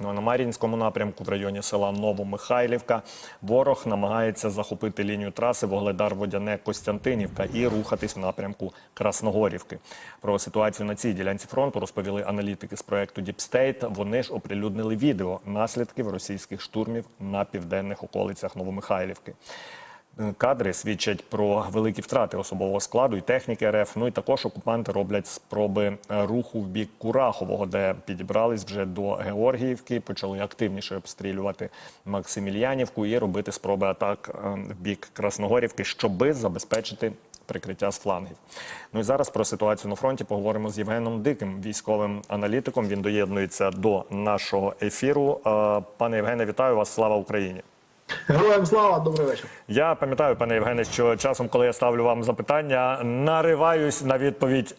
Ну, на Мар'їнському напрямку в районі села Новомихайлівка ворог намагається захопити лінію траси Вогледар-Водяне Костянтинівка і рухатись в напрямку Красногорівки. Про ситуацію на цій ділянці фронту розповіли аналітики з проекту State. Вони ж оприлюднили відео наслідків російських штурмів на південних околицях Новомихайлівки. Кадри свідчать про великі втрати особового складу і техніки РФ. Ну і також окупанти роблять спроби е, руху в бік Курахового, де підібрались вже до Георгіївки, почали активніше обстрілювати Максимільянівку і робити спроби атак е, в бік Красногорівки, щоби забезпечити прикриття з флангів. Ну і зараз про ситуацію на фронті поговоримо з Євгеном Диким, військовим аналітиком. Він доєднується до нашого ефіру. Е, Пане Євгене, вітаю вас! Слава Україні! Героям слава, добрий вечір. Я пам'ятаю, пане Євгене, що часом, коли я ставлю вам запитання, нариваюсь на відповідь.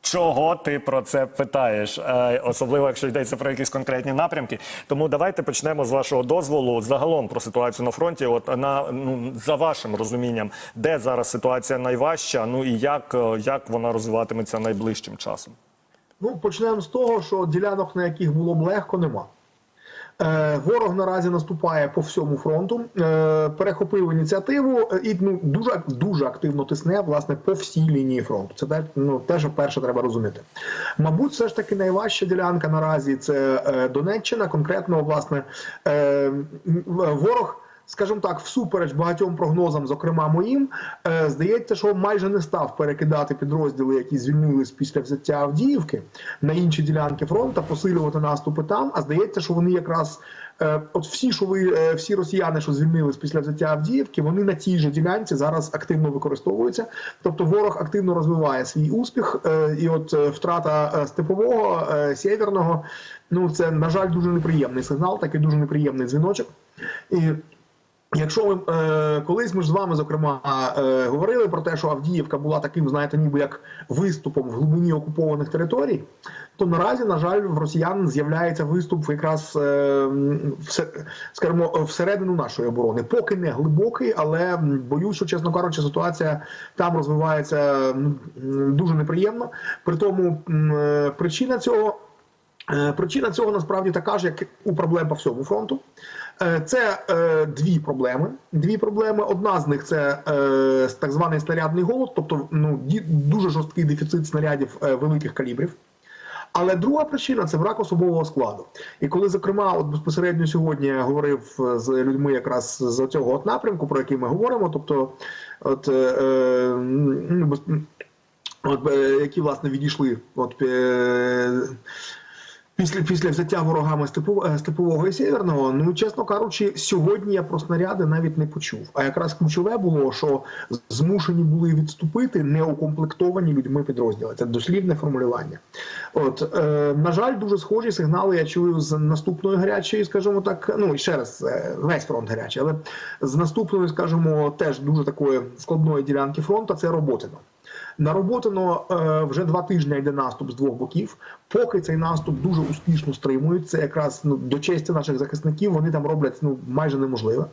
Чого ти про це питаєш, Е, особливо якщо йдеться про якісь конкретні напрямки. Тому давайте почнемо з вашого дозволу загалом про ситуацію на фронті. От на ну за вашим розумінням, де зараз ситуація найважча, ну і як, е, як вона розвиватиметься найближчим часом. Ну почнемо з того, що ділянок, на яких було б легко, нема. Е, ворог наразі наступає по всьому фронту, е, перехопив ініціативу і ну дуже дуже активно тисне власне по всій лінії фронту. Це ну теж перше треба розуміти. Мабуть, все ж таки найважча ділянка наразі це е, Донеччина. Конкретно, власне, ворог. Скажімо так, всупереч багатьом прогнозам, зокрема моїм, е, здається, що майже не став перекидати підрозділи, які звільнились після взяття Авдіївки на інші ділянки фронту, посилювати наступи там. А здається, що вони якраз е, от всі, що ви е, всі росіяни, що звільнились після взяття Авдіївки, вони на тій же ділянці зараз активно використовуються. Тобто ворог активно розвиває свій успіх, і от втрата степового сєвєрного, ну це на жаль дуже неприємний сигнал, такий дуже неприємний дзвіночок. І Якщо ми е, колись ми ж з вами зокрема е, говорили про те, що Авдіївка була таким, знаєте, ніби як виступом в глибині окупованих територій, то наразі, на жаль, в росіян з'являється виступ якраз е, все, скажімо, всередину нашої оборони. Поки не глибокий, але боюсь, що чесно кажучи, ситуація там розвивається дуже неприємно. При тому е, причина цього. Е, Причина цього насправді така ж, як у проблем по всьому фронту. Е, Це е, дві проблеми. Дві проблеми. Одна з них це е, так званий снарядний голод, тобто ну, дуже жорсткий дефіцит снарядів е, великих калібрів. Але друга причина це брак особового складу. І коли, зокрема, от безпосередньо сьогодні я говорив е, з людьми якраз з цього от напрямку, про який ми говоримо, тобто, от, е, е, ну, без- от, е, які власне відійшли от, е, після, після взяття ворогами е, степового і сєвєрного, ну чесно кажучи, сьогодні я про снаряди навіть не почув. А якраз ключове було, що змушені були відступити неукомплектовані людьми підрозділи. Це дослівне формулювання. От е, на жаль, дуже схожі сигнали я чую з наступної гарячої, скажімо так. Ну і ще раз, е, весь фронт гарячий, але з наступної, скажімо, теж дуже такої складної ділянки фронту це Роботино. На Роботино е, вже два тижні йде наступ з двох боків. Поки цей наступ дуже успішно стримують, якраз ну, до честі наших захисників вони там роблять ну майже неможливе.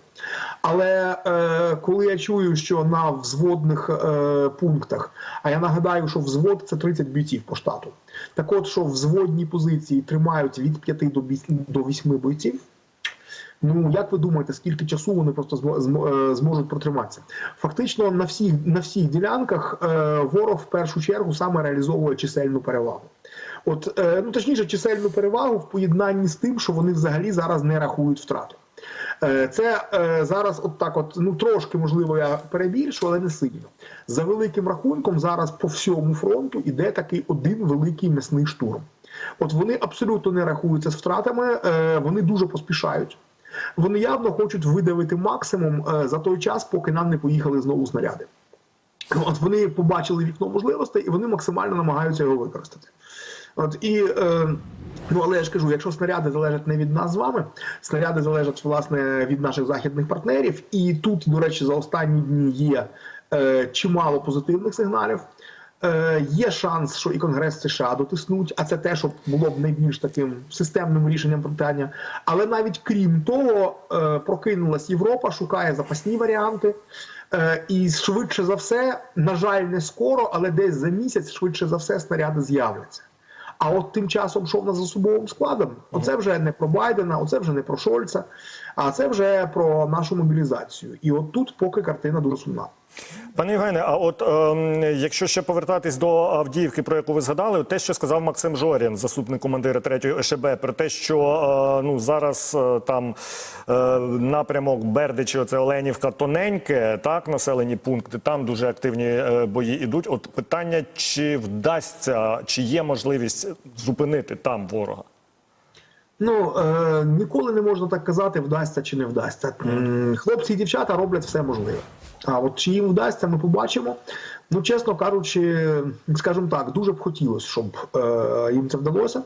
Але е, коли я чую, що на взводних е, пунктах, а я нагадаю, що взвод це 30 бійців по штату. Так от, що взводні позиції тримають від 5 до 8 до 8 бойців. Ну як ви думаєте, скільки часу вони просто е, зможуть протриматися? Фактично на всіх на всіх ділянках е, ворог в першу чергу саме реалізовує чисельну перевагу. От е, ну точніше, чисельну перевагу в поєднанні з тим, що вони взагалі зараз не рахують втрату. Е, Це е, зараз, от так, от ну трошки можливо, я перебільшу, але не сильно. За великим рахунком, зараз по всьому фронту іде такий один великий м'ясний штурм. От вони абсолютно не рахуються з втратами, е, вони дуже поспішають. Вони явно хочуть видавити максимум е, за той час, поки нам не поїхали знову снаряди. От вони побачили вікно можливостей, і вони максимально намагаються його використати. От і е, ну але я ж кажу, якщо снаряди залежать не від нас з вами, снаряди залежать власне від наших західних партнерів. І тут, до речі, за останні дні є е, чимало позитивних сигналів. Е, є шанс, що і Конгрес США дотиснуть, а це те, що було б найбільш таким системним рішенням питання. Але навіть крім того, е, прокинулась Європа, шукає запасні варіанти. Е, і швидше за все, на жаль, не скоро, але десь за місяць, швидше за все, снаряди з'являться. А от тим часом, що в нас з особовим складом, оце вже не про Байдена, оце вже не про Шольца, а це вже про нашу мобілізацію. І от тут поки картина дуже сумна. Пане Євгене, а от ем, якщо ще повертатись до Авдіївки, про яку ви згадали, те, що сказав Максим Жорін, заступник командира 3-ї ОШБ, про те, що е, ну зараз е, там е, напрямок Бердичі, оце Оленівка, тоненьке, так, населені пункти, там дуже активні е, бої ідуть. От питання, чи вдасться, чи є можливість зупинити там ворога? Ну е, ніколи не можна так казати, вдасться чи не вдасться. Хлопці і дівчата роблять все можливе. А от чи їм вдасться, ми побачимо. Ну, чесно кажучи, скажімо так, дуже б хотілося, щоб е, їм це вдалося.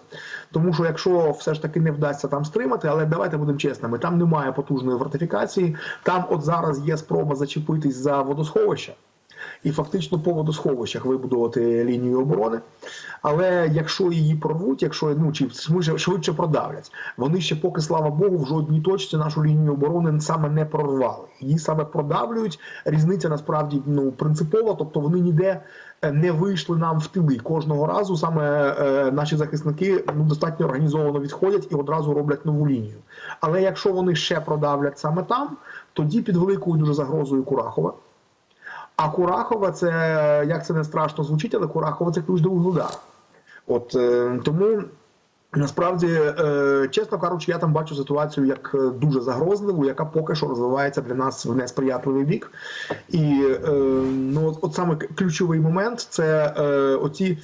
Тому що якщо все ж таки не вдасться там стримати, але давайте будемо чесними, там немає потужної фортифікації. Там от зараз є спроба зачепитись за водосховища і фактично по водосховищах вибудувати лінію оборони. Але якщо її прорвуть, якщо ну чи швидше, продавлять, вони ще поки слава Богу в жодній точці нашу лінію оборони саме не прорвали. Її саме продавлюють. Різниця насправді ну принципова, тобто вони ніде. е, Не вийшли нам в тили кожного разу. Саме е, наші захисники ну достатньо організовано відходять і одразу роблять нову лінію. Але якщо вони ще продавлять саме там, тоді під великою дуже загрозою Курахова. А Курахова це як це не страшно звучить, але Курахова це ключ до Угледара. От е, тому насправді, е, чесно кажучи, я там бачу ситуацію як е, дуже загрозливу, яка поки що розвивається для нас в несприятливий бік. І ну, от, саме ключовий момент це оці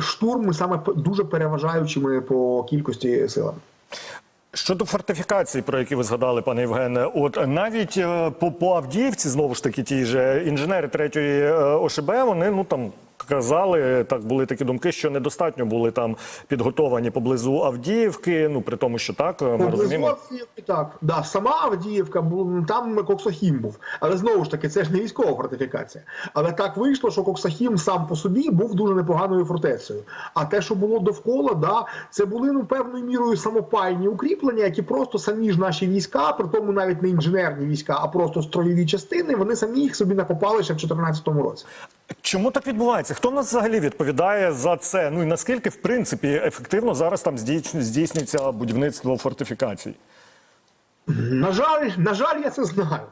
штурми, саме дуже переважаючими по кількості силами. Щодо фортифікацій, про які ви згадали, пане Євгене, от навіть е, по, по Авдіївці, знову ж таки, ті ж інженери третьої е, ОШБ, вони ну там. Казали, так були такі думки, що недостатньо були там підготовані поблизу Авдіївки. Ну при тому, що так ми Поблизу розуміємо. Авдіївки, так. Да, сама Авдіївка, там Коксохім був. Але знову ж таки, це ж не військова фортифікація. Але так вийшло, що Коксохім сам по собі був дуже непоганою фортецею. А те, що було довкола, да, це були ну, певною мірою самопальні укріплення, які просто самі ж наші війська, при тому навіть не інженерні війська, а просто строєві частини, вони самі їх собі накопали ще в 2014 році. Чому так відбувається? Хто нас взагалі відповідає за це? Ну і наскільки в принципі ефективно зараз там здійснюється будівництво фортифікацій? На жаль, на жаль, я це знаю.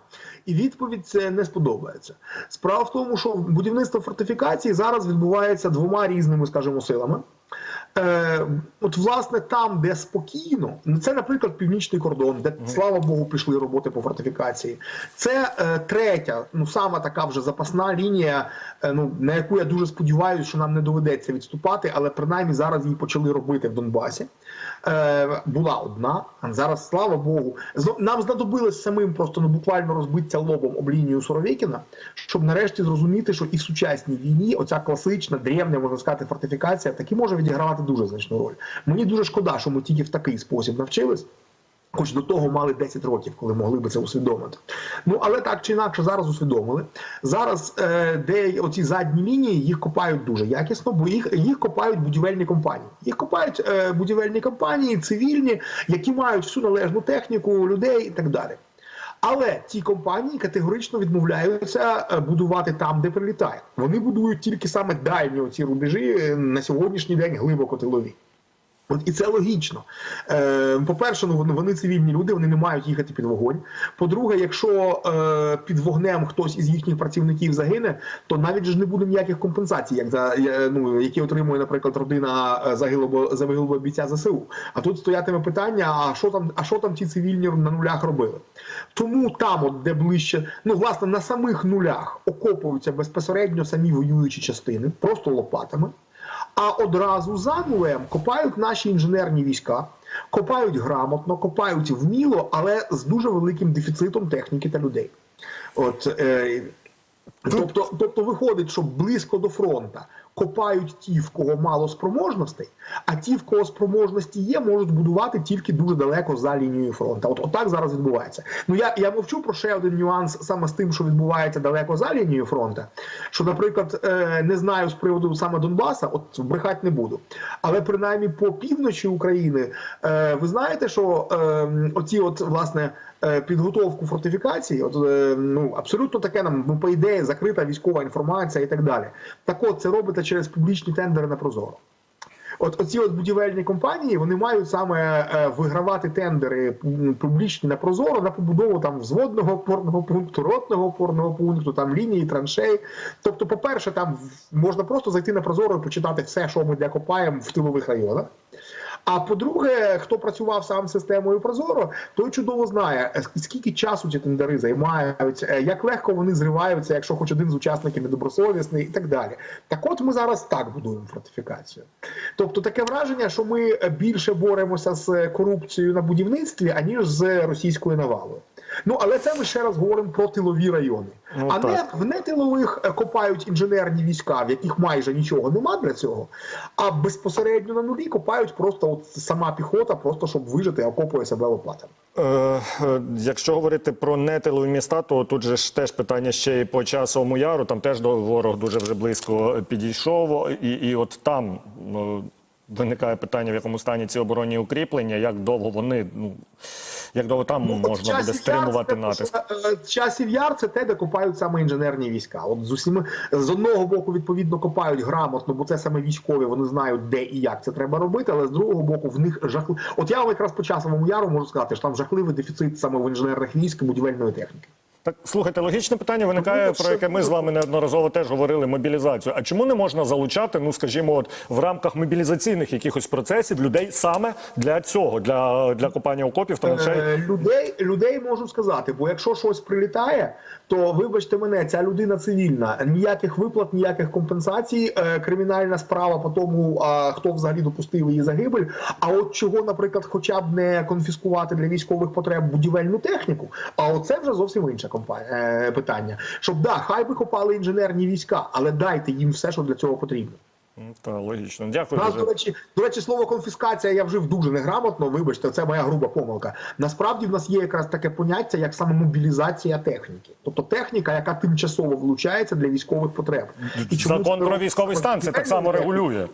І відповідь це не сподобається. Справа в тому, що будівництво фортифікацій зараз відбувається двома різними, скажімо, силами. Е, от, власне, там, де спокійно, ну, це, наприклад, північний кордон, де, слава Богу, пішли роботи по фортифікації. Це е, третя, ну сама така вже запасна лінія, е, ну на яку я дуже сподіваюся, що нам не доведеться відступати, але принаймні зараз її почали робити в Донбасі. Е, була одна, а зараз, слава Богу, нам знадобилось самим просто ну, буквально розбитися лобом об лінію Суровікіна, щоб нарешті зрозуміти, що і в сучасній війні оця класична, древня, можна сказати, фортифікація таки може відігравати дуже значну роль. Мені дуже шкода, що ми тільки в такий спосіб навчились. Хоч до того мали 10 років, коли могли би це усвідомити. Ну але так чи інакше зараз усвідомили. Зараз е, де оці задні лінії їх копають дуже якісно, бо їх, їх копають будівельні компанії. Їх копають е, будівельні компанії, цивільні, які мають всю належну техніку, людей і так далі. Але ці компанії категорично відмовляються е, будувати там, де прилітає. Вони будують тільки саме дальні оці рубежі е, на сьогоднішній день глибоко тилові. І це логічно. Е, по-перше, ну вони, цивільні люди, вони не мають їхати під вогонь. По-друге, якщо е, під вогнем хтось із їхніх працівників загине, то навіть ж не буде ніяких компенсацій, як за ну які отримує, наприклад, родина е, загиблого загиблого бійця ЗСУ. А тут стоятиме питання: а що там, а що там ті цивільні на нулях робили? Тому там, от де ближче, ну власне на самих нулях окопуються безпосередньо самі воюючі частини, просто лопатами. А одразу за нулем копають наші інженерні війська, копають грамотно, копають вміло, але з дуже великим дефіцитом техніки та людей. От, е, тобто, тобто виходить, що близько до фронта копають ті, в кого мало спроможностей, а ті, в кого спроможності є, можуть будувати тільки дуже далеко за лінією фронту. От отак зараз відбувається. Ну я, я мовчу про ще один нюанс саме з тим, що відбувається далеко за лінією фронту. Що, наприклад, е, не знаю з приводу саме Донбаса, от брехати не буду. Але принаймні по півночі України, е, ви знаєте, що е, оці, от власне. е, Підготовку фортифікації, от ну абсолютно таке нам ну, по ідеї закрита військова інформація і так далі. Так от це робиться через публічні тендери на Прозоро. От оці от будівельні компанії вони мають саме е, вигравати тендери публічні на прозоро на побудову там взводного опорного пункту, ротного опорного пункту, там лінії траншей. Тобто, по-перше, там можна просто зайти на прозоро і почитати все, що ми для копаємо в тилових районах. А по-друге, хто працював сам системою Прозоро, той чудово знає, е, скільки часу ці тендери займають, е, як легко вони зриваються, якщо хоч один з учасників недобросовісний, і так далі. Так от ми зараз так будуємо фортифікацію. Тобто таке враження, що ми е, більше боремося з корупцією на будівництві, аніж з російською навалою. Ну але це ми ще раз говоримо про тилові райони. Ну, а не в нетилових е, копають інженерні війська, в яких майже нічого нема для цього, а безпосередньо на нулі копають просто от сама піхота, просто щоб вижити, окопує себе лопатами. Е, е, Якщо говорити про нетилові міста, то тут же ж теж питання ще і по часовому яру. Там теж до ворог дуже вже близько підійшов, і, і от там виникає питання, в якому стані ці оборонні укріплення, як довго вони ну як довго там Ну, можна буде стримувати Яр це натиск. е, Часів яр це те, де копають саме інженерні війська. От з усіми з одного боку, відповідно, копають грамотно, бо це саме військові, вони знають, де і як це треба робити. Але з другого боку, в них жахли. От я вам якраз по часовому яру можу сказати, що там жахливий дефіцит саме в інженерних військ і будівельної техніки. Так, слухайте, логічне питання виникає, Ну, про яке ми з вами неодноразово теж говорили мобілізацію. А чому не можна залучати, ну скажімо, от в рамках мобілізаційних якихось процесів людей саме для цього, для, для копання окопів, траншей? Е, людей, людей можу сказати, бо якщо щось прилітає, то вибачте мене, ця людина цивільна, ніяких виплат, ніяких компенсацій, е, кримінальна справа по тому, хто взагалі допустив її загибель. А от чого, наприклад, хоча б не конфіскувати для військових потреб будівельну техніку, а оце вже зовсім інше компа- е, питання. Щоб да, хай би копали інженерні війська, але дайте їм все, що для цього потрібно. Та логічно. Дякую Нас, до речі, до речі, слово конфіскація я вжив дуже неграмотно. Вибачте, це моя груба помилка. Насправді в нас є якраз таке поняття, як саме мобілізація техніки, тобто техніка, яка тимчасово влучається для військових потреб. І чому Закон про військовий стан це так само регулює.